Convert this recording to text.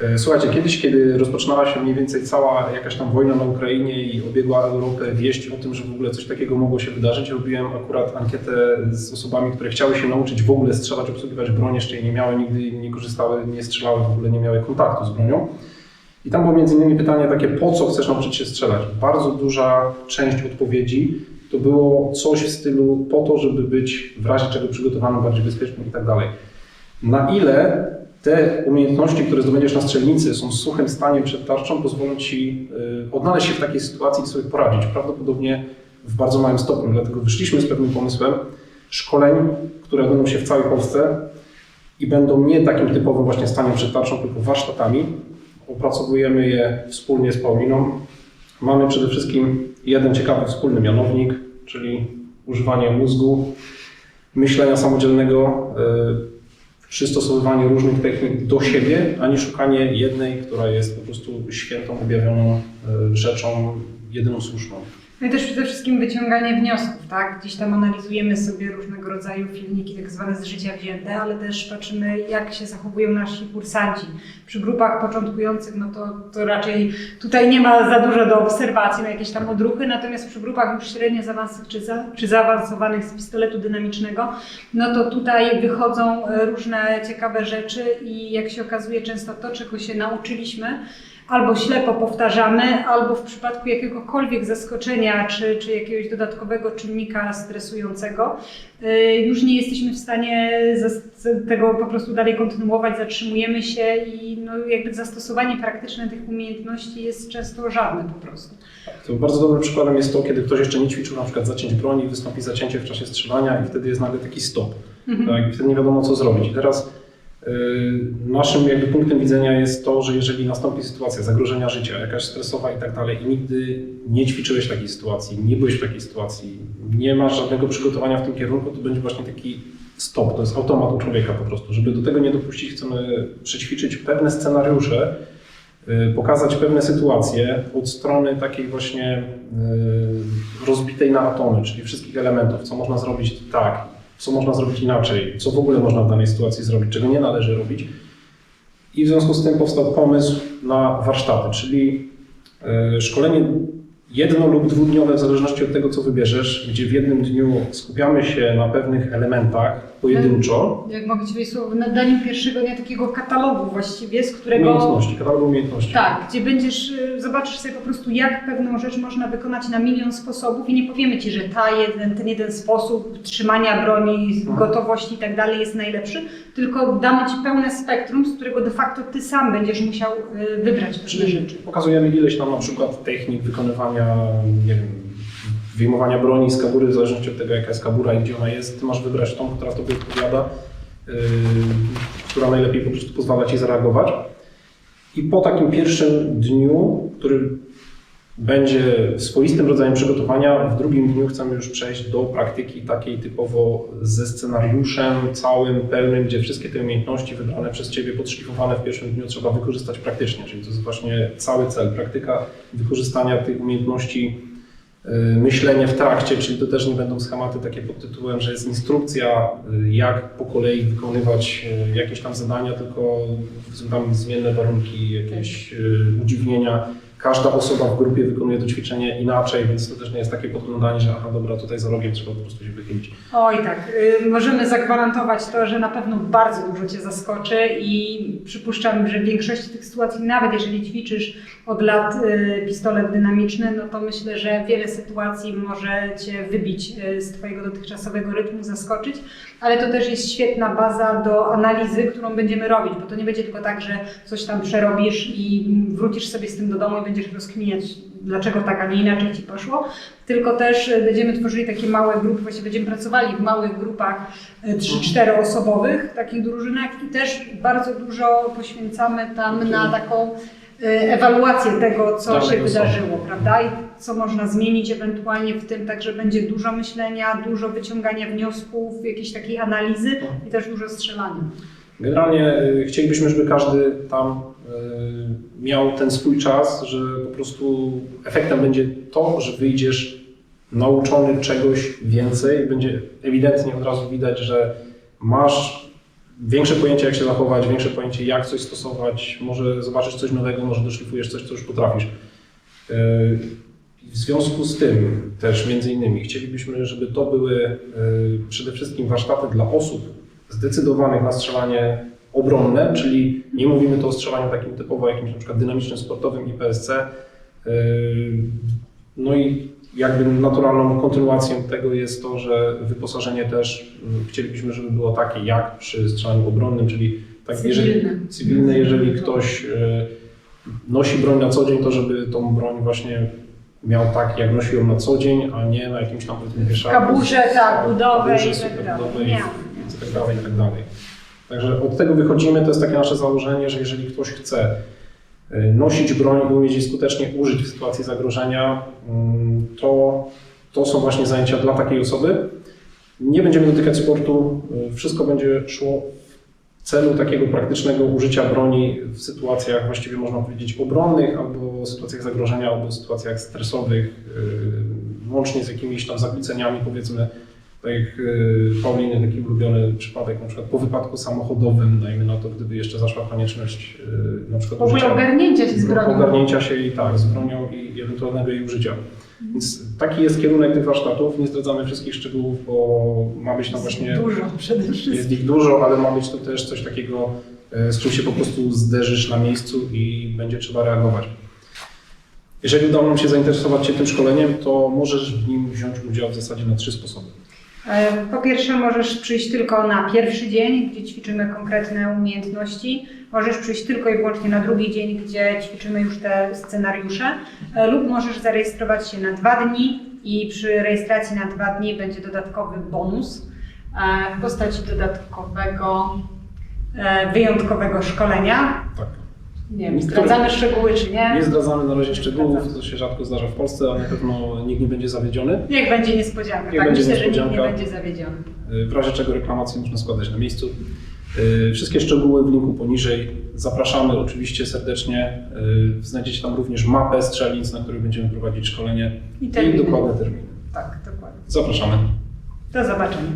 E, Słuchajcie, kiedyś, kiedy rozpoczynała się mniej więcej cała jakaś tam wojna na Ukrainie i obiegła Europę wieść o tym, że w ogóle coś takiego mogło się wydarzyć, robiłem akurat ankietę z osobami, które chciały się nauczyć w ogóle strzelać, obsługiwać broń, jeszcze jej nie miały, nigdy nie korzystały, nie strzelały, w ogóle nie miały kontaktu z bronią. I tam było między innymi pytanie takie, po co chcesz nauczyć się strzelać? Bardzo duża część odpowiedzi to było coś w stylu po to, żeby być w razie czego przygotowanym, bardziej bezpiecznym i tak dalej. Na ile te umiejętności, które zdobędziesz na strzelnicy, są suchym staniem przed tarczą, pozwolą ci y, odnaleźć się w takiej sytuacji i sobie poradzić. Prawdopodobnie w bardzo małym stopniu. Dlatego wyszliśmy z pewnym pomysłem szkoleń, które odbędą się w całej Polsce i będą nie takim typowym właśnie staniem przed tarczą, tylko warsztatami. Opracowujemy je wspólnie z Pauliną. Mamy przede wszystkim jeden ciekawy wspólny mianownik, czyli używanie mózgu, myślenia samodzielnego, y, przystosowywanie różnych technik do siebie, a nie szukanie jednej, która jest po prostu świętą, objawioną y, rzeczą, jedyną słuszną. No i też przede wszystkim wyciąganie wniosków, tak? Gdzieś tam analizujemy sobie różnego rodzaju filmiki, tak zwane z życia wzięte, ale też patrzymy, jak się zachowują nasi kursanci. Przy grupach początkujących, no to, to raczej tutaj nie ma za dużo do obserwacji na jakieś tam odruchy, natomiast przy grupach już średnio zaawansowanych czy, za, czy zaawansowanych z pistoletu dynamicznego, no to tutaj wychodzą e, różne ciekawe rzeczy i jak się okazuje, często to, czego się nauczyliśmy, albo ślepo powtarzamy, albo w przypadku jakiegokolwiek zaskoczenia czy, czy jakiegoś dodatkowego czynnika stresującego, y, już nie jesteśmy w stanie tego po prostu dalej kontynuować, zatrzymujemy się i no, jakby zastosowanie praktyczne tych umiejętności jest często żadne po prostu. To bardzo dobrym przykładem jest to, kiedy ktoś jeszcze nie ćwiczył na przykład zacięć broni, wystąpi zacięcie w czasie strzelania i wtedy jest nagle taki stop. Tak? I wtedy nie wiadomo co zrobić. I teraz naszym jakby punktem widzenia jest to, że jeżeli nastąpi sytuacja zagrożenia życia, jakaś stresowa i tak dalej i nigdy nie ćwiczyłeś takiej sytuacji, nie byłeś w takiej sytuacji, nie masz żadnego przygotowania w tym kierunku, to będzie właśnie taki stop, to jest automat u człowieka po prostu. Żeby do tego nie dopuścić, chcemy przećwiczyć pewne scenariusze, y, pokazać pewne sytuacje od strony takiej właśnie y, rozbitej na atomy, czyli wszystkich elementów, co można zrobić tak, co można zrobić inaczej, co w ogóle można w danej sytuacji zrobić, czego nie należy robić. I w związku z tym powstał pomysł na warsztaty, czyli y, szkolenie jedno lub dwudniowe, w zależności od tego, co wybierzesz, gdzie w jednym dniu skupiamy się na pewnych elementach pojedynczo, Jak mogę Ci powiedzieć słowo, w nadaniu pierwszego dnia takiego katalogu właściwie, z którego... umiejętności, katalog umiejętności. Tak, gdzie będziesz, y, zobaczysz sobie po prostu, jak pewną rzecz można wykonać na milion sposobów i nie powiemy Ci, że ta jeden, ten jeden sposób trzymania broni, Mhm. gotowości i tak dalej jest najlepszy, tylko damy Ci pełne spektrum, z którego de facto Ty sam będziesz musiał y, wybrać pewne rzeczy. pokazujemy ileś tam na przykład technik wykonywania, nie wiem, wyjmowania broni z kabury, w zależności od tego jaka jest kabura i gdzie ona jest. Ty masz wybrać tą, która tobie odpowiada, yy, która najlepiej po prostu pozwala ci zareagować. I po takim pierwszym dniu, który będzie swoistym rodzajem przygotowania, w drugim dniu chcemy już przejść do praktyki takiej typowo ze scenariuszem całym, pełnym, gdzie wszystkie te umiejętności wybrane przez Ciebie, podszlifowane w pierwszym dniu trzeba wykorzystać praktycznie, czyli to jest właśnie cały cel, praktyka wykorzystania tych umiejętności y, myślenie w trakcie, czyli to też nie będą schematy takie pod tytułem, że jest instrukcja, y, jak po kolei wykonywać y, jakieś tam zadania, tylko są tam zmienne warunki, jakieś udziwnienia. Każda osoba w grupie wykonuje to ćwiczenie inaczej, więc to też nie jest takie podglądanie, że aha, dobra, tutaj za rogiem trzeba po prostu się wychylić. Oj tak, y, możemy zagwarantować to, że na pewno bardzo dużo Cię zaskoczy i przypuszczam, że w większości tych sytuacji, nawet jeżeli ćwiczysz od lat y, pistolet dynamiczny, no to myślę, że wiele sytuacji może Cię wybić y, z Twojego dotychczasowego rytmu, zaskoczyć, ale to też jest świetna baza do analizy, którą będziemy robić, bo to nie będzie tylko tak, że coś tam przerobisz i wrócisz sobie z tym do domu będziesz rozkminiać, dlaczego tak, a nie inaczej Ci poszło, tylko też y, będziemy tworzyli takie małe grupy, właśnie będziemy pracowali w małych grupach y, 3-4 osobowych, takich drużynach i też bardzo dużo poświęcamy tam na taką y, ewaluację tego, co Danej się wydarzyło, prawda? I co można zmienić ewentualnie w tym, także będzie dużo myślenia, dużo wyciągania wniosków, jakiejś takiej analizy i też dużo strzelania. Generalnie y, chcielibyśmy, żeby każdy tam y, miał ten swój czas, że po prostu efektem będzie to, że wyjdziesz nauczony czegoś więcej, będzie ewidentnie od razu widać, że masz większe pojęcie, jak się zachować, większe pojęcie, jak coś stosować, może zobaczysz coś nowego, może doszlifujesz coś, co już potrafisz. Yy, W związku z tym też między innymi chcielibyśmy, żeby to były przede wszystkim warsztaty dla osób zdecydowanych na strzelanie obronne, czyli nie mówimy tu o strzelaniu takim typowo jakimś na przykład dynamicznym, sportowym i PSC. Yy, No i jakby naturalną kontynuacją tego jest to, że wyposażenie też mm, chcielibyśmy, żeby było takie jak przy strzelaniu obronnym, czyli tak jeżeli, Cywilne. jeżeli ktoś e, nosi broń na co dzień, to żeby tą broń właśnie miał tak, jak nosi ją na co dzień, a nie na jakimś tam powiedzmy wieszaku. Kaburze, tak, kaburze, i tak dalej. Superbudowej Nie. i tak dalej, i tak. Także od tego wychodzimy, to jest takie nasze założenie, że jeżeli ktoś chce y, nosić broń i umieć jej skutecznie użyć w sytuacji zagrożenia, mm, to, to są właśnie zajęcia dla takiej osoby. Nie będziemy dotykać sportu, y, wszystko będzie szło w celu takiego praktycznego użycia broni w sytuacjach właściwie można powiedzieć obronnych, albo sytuacjach zagrożenia, albo sytuacjach stresowych, y, łącznie z jakimiś tam zakłóceniami powiedzmy tak jak y, Pauliny, taki ulubiony przypadek, na przykład po wypadku samochodowym, dajmy na to, gdyby jeszcze zaszła konieczność y, na przykład ogóle użycia, ogarnięcia się z bronią. ogarnięcia się i tak, z bronią i ewentualnego jej użycia. Więc taki jest kierunek tych warsztatów. Nie zdradzamy wszystkich szczegółów, bo ma być tam właśnie Dużo przede wszystkim. jest ich dużo, ale ma być to też coś takiego, e, z czym się po prostu zderzysz na miejscu i będzie trzeba reagować. Jeżeli udało nam się zainteresować Cię tym szkoleniem, to możesz w nim wziąć udział w zasadzie na trzy sposoby. Po pierwsze, możesz przyjść tylko na pierwszy dzień, gdzie ćwiczymy konkretne umiejętności. Możesz przyjść tylko i wyłącznie na drugi dzień, gdzie ćwiczymy już te scenariusze. E, Lub możesz zarejestrować się na dwa dni i przy rejestracji na dwa dni będzie dodatkowy bonus e, w postaci dodatkowego, e, wyjątkowego szkolenia. Tak. Nie wiem, zdradzamy szczegóły czy nie. Nie zdradzamy na razie szczegółów, to się rzadko zdarza w Polsce, ale na pewno nikt nie będzie zawiedziony. Niech będzie niespodzianka. Niech tak, będzie myślę, że nikt nie niespodzianka. będzie zawiedziony. W razie czego reklamację można składać na miejscu. Yy, Wszystkie szczegóły w linku poniżej. Zapraszamy oczywiście serdecznie. Yy, Znajdziecie tam również mapę strzelnic, na której będziemy prowadzić szkolenie I i dokładne terminy. Tak, dokładnie. Zapraszamy. Do zobaczenia.